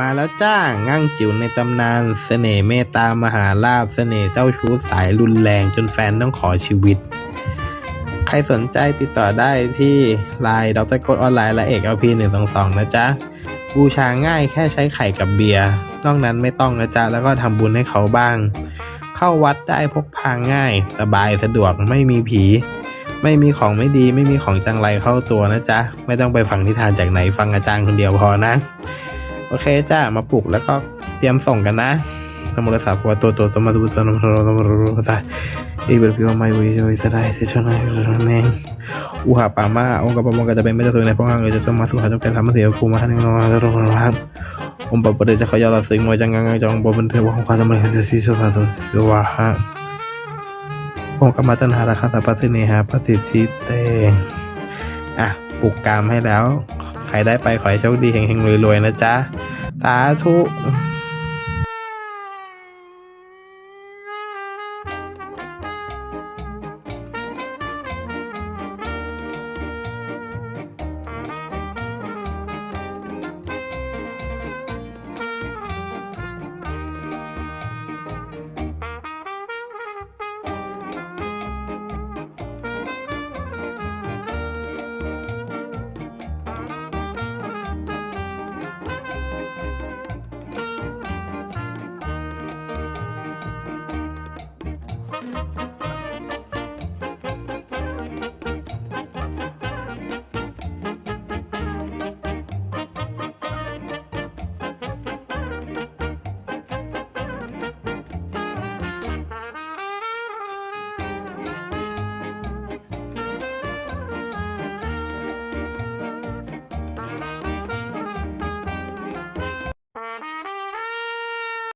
มาแล้วจ้างั่งจิ๋วในตำนานเสน่ห์เมตตามหาลาภเสน่ห์เจ้าชู้สายรุนแรงจนแฟนต้องขอชีวิต ใครสนใจติดต่อได้ที่ไลน์ดรโกดออนไลน์และเอกเอพีหนึ่งสองสองนะจ๊ะ บูชาง่ายแค่ใช้ไข่กับเบียร์นอกนั้นไม่ต้องนะจ๊ะ แล้วก็ทำบุญให้เขาบ้าง เข้าวัดได้พกพาง่าย สบายสะดวกไม่มีผี ไม่มีของไม่ดี ไม่มีของจังไรเข้าตัวนะจ๊ะ ไม่ต้องไปฟังนิทานจากไหนฟังอาจารย์คนเดียวพอนะ โอเคจ้ามาปลุกแล้วก็เตรียมส่งกันนะสมุทรสาครตัวตัวสมมาตุสนมโรสมโรตาอีเบลพิวไม่วิวิสได้เทชนะแมงอุหาปามาองค์กรปมงก็จะเป็นไม่จะสุในพวกงานเลยจะมาสุขาจงเป็นธรรมเสียภูมาให้นอนแล้วรครับองค์ปปเดจะขยาลสิงมวยจังงังจองบนเทวของความสำเร็จจะสิสุภาสุสวาฮะองค์กรมาตันหาราคาสัพพสิเนหาปสิทธิเตอะปลุกกามให้แล้ว ใครได้ไปขอให้โชคดีเฮงๆรวยๆนะจ๊ะ สาธุ